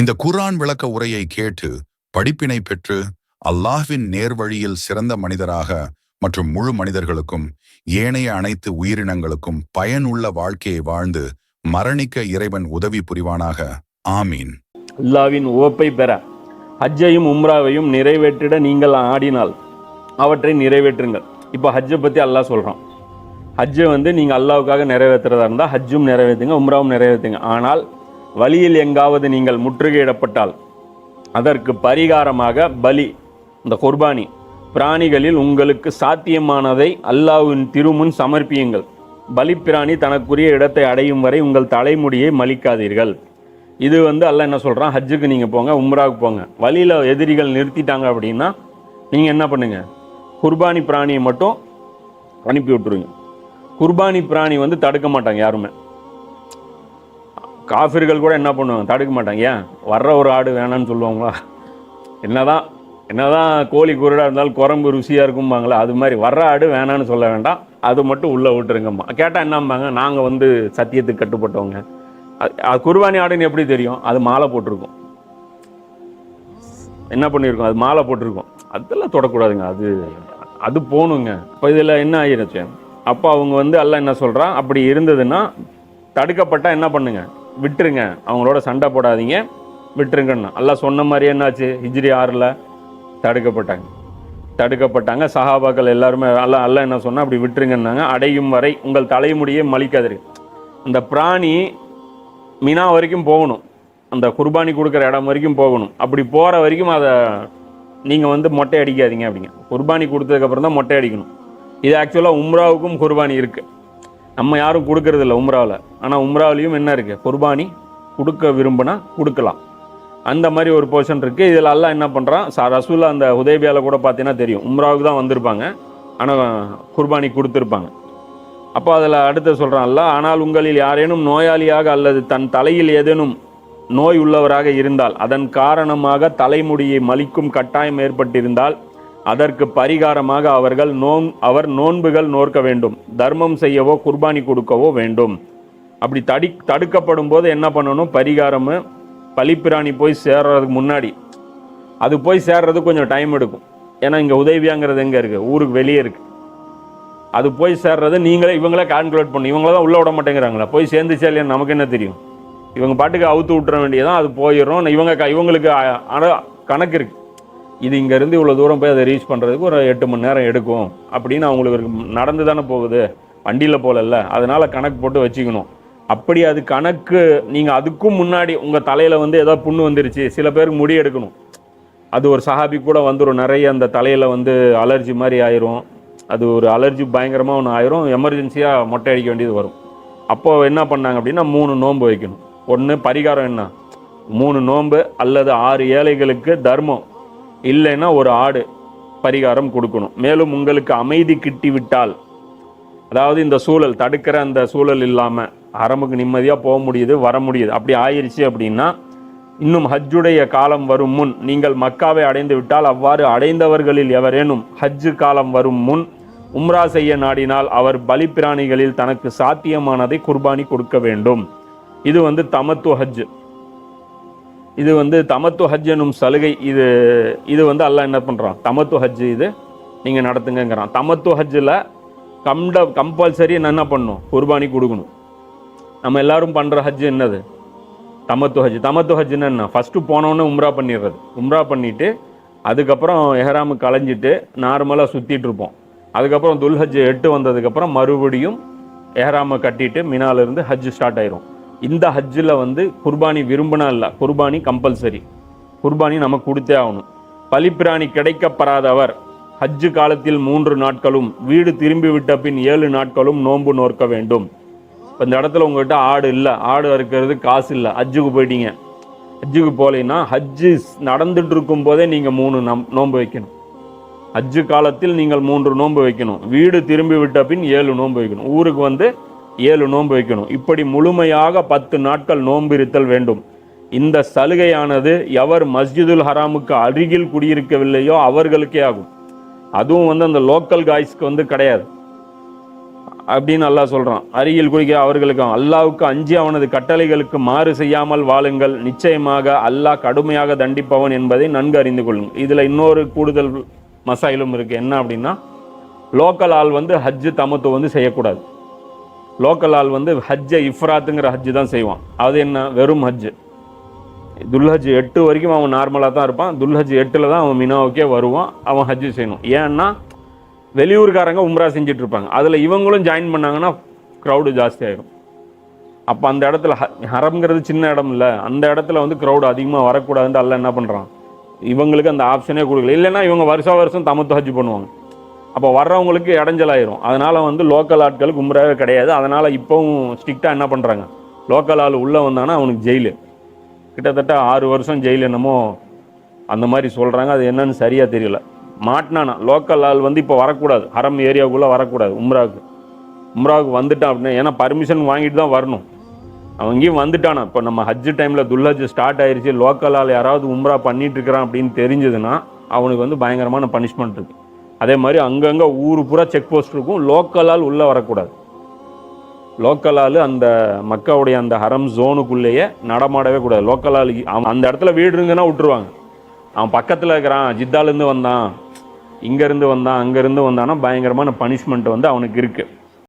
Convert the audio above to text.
இந்த குர்ஆன் விளக்க உரையை கேட்டு படிப்பினை பெற்று அல்லாஹ்வின் நேர்வழியில் சிறந்த மனிதராக மற்றும் முழு மனிதர்களுக்கும் ஏனைய அனைத்து உயிரினங்களுக்கும் பயனுள்ள வாழ்க்கையை வாழ்ந்து மரணிக்க இறைவன் உதவி புரிவானாக. ஆமீன். அல்லாவின் உவப்பை பெற ஹஜ்ஜையும் உம்ராவையும் நிறைவேற்றிட நீங்கள் ஆடினால் அவற்றை நிறைவேற்றுங்கள். இப்போ ஹஜ்ஜை பற்றி அல்லாஹ் சொல்கிறான் ஹஜ்ஜை வந்து நீங்கள் அல்லாவுக்காக நிறைவேற்றுறதா இருந்தால் ஹஜ்ஜும் நிறைவேற்றுங்க உம்ராவும் நிறைவேற்றுங்க. ஆனால் வழியில் எங்காவது நீங்கள் முற்றுகையிடப்பட்டால் அதற்கு பரிகாரமாக பலி இந்த குர்பானி பிராணிகளில் உங்களுக்கு சாத்தியமானதை அல்லாஹ்வின் திருமுன் சமர்ப்பியுங்கள். பலிப்பிராணி தனக்குரிய இடத்தை அடையும் வரை உங்கள் தலைமுடியை மலிக்காதீர்கள். இது வந்து அல்ல என்ன சொல்கிறான் ஹஜ்ஜுக்கு நீங்கள் போங்க உம்ராவுக்கு போங்க. வழியில் எதிரிகள் நிறுத்திட்டாங்க அப்படின்னா நீங்கள் என்ன பண்ணுங்கள் குர்பானி பிராணியை மட்டும் அனுப்பி விட்டுருங்க குர்பானி பிராணி வந்து தடுக்க மாட்டாங்க யாருமே. காஃபிர்கள் கூட என்ன பண்ணுவாங்க? தடுக்க மாட்டாங்க. ஏன்? வர்ற ஒரு ஆடு வேணான்னு சொல்லுவாங்களா? என்னதான் என்னதான் கோழி குருடா இருந்தாலும் குரம்பு ருசியாக இருக்கும்பாங்களா அது மாதிரி வர்ற ஆடு வேணான்னு சொல்ல வேண்டாம். அது மட்டும் உள்ளே விட்டுருங்கம்மா. கேட்டால் என்னம்பாங்க? நாங்கள் வந்து சத்தியத்துக்கு கட்டுப்பட்டவங்க. அது குருவானி ஆடுன்னு எப்படி தெரியும்? அது மாலை போட்டிருக்கும். என்ன பண்ணியிருக்கோம் அது மாலை போட்டிருக்கோம். அதெல்லாம் தொடக்கூடாதுங்க. அது அது போகணுங்க இப்போ இதில் என்ன ஆயிருச்சு? அப்போ அவங்க வந்து எல்லாம் என்ன சொல்கிறான் அப்படி இருந்ததுன்னா தடுக்கப்பட்டால் என்ன பண்ணுங்கள் விட்டுருங்க. அவங்களோட சண்டை போடாதீங்க. விட்டுருங்கன்னு. எல்லாம் சொன்ன மாதிரி என்னாச்சு? ஹிஜ்ரி ஆறில் தடுக்கப்பட்டாங்க. தடுக்கப்பட்டாங்க. சஹாபாக்கள் எல்லாருமே அல்ல அல்ல என்ன சொன்னால் அப்படி விட்டுருங்கன்னாங்க. அடையும் வரை உங்கள் தலைமுடியே மலிக்காதிரு. அந்த பிராணி மினா வரைக்கும் போகணும். அந்த குர்பானி கொடுக்குற இடம் வரைக்கும் போகணும். அப்படி போகிற வரைக்கும் அதை நீங்கள் வந்து மொட்டை அடிக்காதீங்க அப்படிங்க. குர்பானி கொடுத்ததுக்கப்புறம் தான் மொட்டை அடிக்கணும். இது ஆக்சுவலாக உம்ராவுக்கும் குர்பானி இருக்குது நம்ம யாரும் கொடுக்கறது இல்லை உம்ராவில் ஆனால் உம்ராவிலையும் என்ன இருக்குது குர்பானி கொடுக்க விரும்பினா கொடுக்கலாம். அந்த மாதிரி ஒரு போர்ஷன் இருக்குது இதில் எல்லாம் என்ன பண்ணுறான் ச ரசூலா அந்த உதேபியாவில் கூட பார்த்தீங்கன்னா தெரியும். உம்ராவுக்கு தான் வந்திருப்பாங்க. ஆனால் குர்பானி கொடுத்துருப்பாங்க. அப்போ அதில் அடுத்து சொல்கிறான்ல ஆனால் உங்களில் யாரேனும் நோயாளியாக அல்லது தன் தலையில் ஏதேனும் நோய் உள்ளவராக இருந்தால் அதன் காரணமாக தலைமுடியை மலிக்கும் கட்டாயம் ஏற்பட்டிருந்தால் அதற்கு பரிகாரமாக அவர்கள் நோன் அவர் நோன்புகள் நோற்க வேண்டும் தர்மம் செய்யவோ குர்பானி கொடுக்கவோ வேண்டும். அப்படி தடி தடுக்கப்படும் போது என்ன பண்ணணும்? பரிகாரம் பலிப்பிராணி போய் சேர்றதுக்கு முன்னாடி அது போய் சேர்றது கொஞ்சம் டைம் எடுக்கும். ஏன்னா இங்கே உதவியாங்கிறது எங்கே இருக்குது ஊருக்கு வெளியே இருக்குது அது போய் சேர்றது நீங்களே இவங்களே கால்குலேட் பண்ணணும் இவங்கள தான் உள்ளே விட மாட்டேங்கிறாங்களா? போய் சேர்ந்துச்சா இல்லையா நமக்கு என்ன தெரியும்? இவங்க பாட்டுக்கு அவுத்து விட்டுற வேண்டியதான் அது போயிடும். இவங்க க- இவங்களுக்கு கணக்கு இருக்குது இது இங்கேருந்து இவ்வளோ தூரம் போய் அதை ரீச் பண்ணுறதுக்கு ஒரு எட்டு மணி நேரம் எடுக்கும் அப்படின்னு அவங்களுக்கு நடந்து தானே போகுது. வண்டியில் போகலல்ல அதனால் கணக்கு போட்டு வச்சுக்கணும். அப்படி அது கணக்கு நீங்கள் அதுக்கும் முன்னாடி உங்கள் தலையில் வந்து ஏதோ புண்ணு வந்துருச்சு. சில பேருக்கு முடி எடுக்கணும். அது ஒரு சஹாபி கூட வந்துடும் நிறைய அந்த தலையில் வந்து அலர்ஜி மாதிரி ஆயிரும். அது ஒரு அலர்ஜி பயங்கரமாக ஒன்று ஆயிரும். எமர்ஜென்சியாக மொட்டை அடிக்க வேண்டியது வரும். அப்போது என்ன பண்ணாங்க அப்படின்னா மூணு நோன்பு வைக்கணும். ஒன்று பரிகாரம் என்ன? மூணு நோன்பு அல்லது ஆறு ஏழைகளுக்கு தர்மம். இல்லைன்னா ஒரு ஆடு பரிகாரம் கொடுக்கணும். மேலும் உங்களுக்கு அமைதி கிட்டி விட்டால் அதாவது இந்த சூழல் தடுக்கிற அந்த சூழல் இல்லாமல் அறமுக்கு நிம்மதியாக போக முடியுது வர முடியுது. அப்படி ஆயிடுச்சு அப்படின்னா இன்னும் ஹஜ்ஜுடைய காலம் வரும் முன் நீங்கள் மக்காவை அடைந்து விட்டால் அவ்வாறு அடைந்தவர்களில் எவரேனும் ஹஜ்ஜு காலம் வரும் முன் உம்ரா செய்ய நாடினால் அவர் பலிப்பிராணிகளில் தனக்கு சாத்தியமானதை குர்பானி கொடுக்க வேண்டும். இது வந்து தமத்துவ ஹஜ் இது வந்து தமத்து ஹஜ் எனும் சலுகை இது இது வந்து அல்லாஹ் என்ன பண்ணுறான் தமத்து ஹஜ் இது நீங்கள் நடத்துங்கங்கிறான். தமத்து ஹஜ்ஜில் கம்ட கம்பல்சரி என்ன பண்ணும்? குர்பானி கொடுக்கணும். நம்ம எல்லாரும் பண்ணுற ஹஜ் என்னது? தமத்து ஹஜ். தமத்து ஹஜ்னா என்ன ஃபஸ்ட்டு போனோன்னே உம்ரா பண்ணிடுறது. உம்ரா பண்ணிவிட்டு அதுக்கப்புறம் எஹராமு களைஞ்சிட்டு நார்மலாக சுற்றிட்டு இருப்போம். அதுக்கப்புறம் துல்ஹஜ் எட்டு வந்ததுக்கப்புறம் மறுபடியும் எஹராமை கட்டிட்டு மினாலேருந்து ஹஜ் ஸ்டார்ட் ஆயிரும். இந்த ஹஜ்ஜில் வந்து குர்பானி விரும்பினா இல்லை குர்பானி கம்பல்சரி. குர்பானி நம்ம கொடுத்தே ஆகணும். பலிப்பிராணி கிடைக்கப்படாதவர் ஹஜ்ஜு காலத்தில் மூன்று நாட்களும் வீடு திரும்பி விட்ட பின் ஏழு நாட்களும் நோன்பு நோக்க வேண்டும். இப்போ இந்த இடத்துல உங்கள்கிட்ட ஆடு இல்லை ஆடு அறுக்கிறது காசு இல்லை ஹஜ்ஜுக்கு போயிட்டீங்க. ஹஜ்ஜுக்கு போகலைன்னா ஹஜ்ஜு நடந்துட்டு இருக்கும் போதே நீங்கள் மூணு நம் நோன்பு வைக்கணும். ஹஜ்ஜு காலத்தில் நீங்கள் மூன்று நோன்பு வைக்கணும். வீடு திரும்பி விட்ட பின் ஏழு நோன்பு வைக்கணும். ஊருக்கு வந்து ஏழு நோன்பு வைக்கணும். இப்படி முழுமையாக பத்து நாட்கள் நோன்பு இருத்தல் வேண்டும். இந்த சலுகையானது எவர் மஸ்ஜிதுல் ஹராமுக்கு அருகில் குடியிருக்கவில்லையோ அவர்களுக்கே ஆகும். அதுவும் வந்து அந்த லோக்கல் காய்ஸ்க்கு வந்து கிடையாது. அப்படின்னு அல்லாஹ் சொல்றான். அருகில் குடிக்க அவர்களுக்கும் அல்லாவுக்கு அஞ்சி அவனது கட்டளைகளுக்கு மாறு செய்யாமல் வாழுங்கள். நிச்சயமாக அல்லாஹ் கடுமையாக தண்டிப்பவன் என்பதை நன்கு அறிந்து கொள்ளுங்கள். இதுல இன்னொரு கூடுதல் மசாயிலும் இருக்கு. என்ன அப்படின்னா லோக்கல் ஆள் வந்து ஹஜ்ஜு தமத்து வந்து செய்யக்கூடாது. லோக்கல் ஆள் வந்து ஹஜ்ஜை இஃப்ராத்துங்கிற ஹஜ்ஜு தான் செய்வான். அது என்ன? வெறும் ஹஜ்ஜு. துல்ஹஜ் எட்டு வரைக்கும் அவன் நார்மலாக தான் இருப்பான். துல்ஹஜ் எட்டில் தான் அவன் மினாவுக்கே வருவான். அவன் ஹஜ்ஜு செய்யணும். ஏன்னா வெளியூர்காரங்க உம்ரா செஞ்சுட்டு இருப்பாங்க அதில் இவங்களும் ஜாயின் பண்ணாங்கன்னா க்ரௌடு ஜாஸ்தி ஆயிடும் அப்போ அந்த இடத்துல ஹரம்ங்கிறது சின்ன இடம் இல்லை. அந்த இடத்துல வந்து க்ரௌடு அதிகமாக வரக்கூடாதுன்னு அல்ல என்ன பண்ணுறான் இவங்களுக்கு அந்த ஆப்ஷனே கொடுக்கல. இல்லைன்னா இவங்க வருஷம் வருஷம் தமத்து ஹஜ் பண்ணுவாங்க. அப்போ வர்றவங்களுக்கு இடைஞ்சலாயிரும் அதனால் வந்து லோக்கல் ஆட்கள் உம்ராவே கிடையாது. அதனால் இப்போவும் ஸ்ட்ரிக்டாக என்ன பண்ணுறாங்க லோக்கல் ஆள் உள்ளே வந்தானா அவனுக்கு ஜெயிலு கிட்டத்தட்ட ஆறு வருஷம் ஜெயில் என்னமோ அந்த மாதிரி சொல்கிறாங்க அது என்னன்னு சரியாக தெரியல. மாட்டினானா? லோக்கல் ஆள் வந்து இப்போ வரக்கூடாது. ஹரம் ஏரியாவுக்குள்ளே வரக்கூடாது உம்ராவுக்கு. உம்ராவுக்கு வந்துட்டான் அப்படின்னா ஏன்னா பர்மிஷன் வாங்கிட்டு தான் வரணும். அவன் இங்கேயும் வந்துட்டானா? இப்போ நம்ம ஹஜ்ஜு டைமில் துல்ஹஜ் ஸ்டார்ட் ஆயிடுச்சு லோக்கல் ஆள் யாராவது உம்ரா பண்ணிகிட்ருக்கிறான் அப்படின்னு தெரிஞ்சதுன்னா அவனுக்கு வந்து பயங்கரமான பனிஷ்மெண்ட் இருக்குது அதே மாதிரி அங்கங்கே ஊர் பூரா செக் போஸ்ட் இருக்கும். லோக்கல் உள்ளே வரக்கூடாது. லோக்கல் அந்த மக்காவுடைய அந்த ஹரம் ஜோனுக்குள்ளேயே நடமாடவே கூடாது. லோக்கல் அவன் அந்த இடத்துல வீடு இருந்துன்னா விட்டுருவாங்க. அவன் பக்கத்தில் இருக்கிறான் ஜித்தாலேருந்து வந்தான் இங்கேருந்து வந்தான் அங்கேருந்து வந்தான்னா பயங்கரமான பனிஷ்மெண்ட் வந்து அவனுக்கு இருக்குது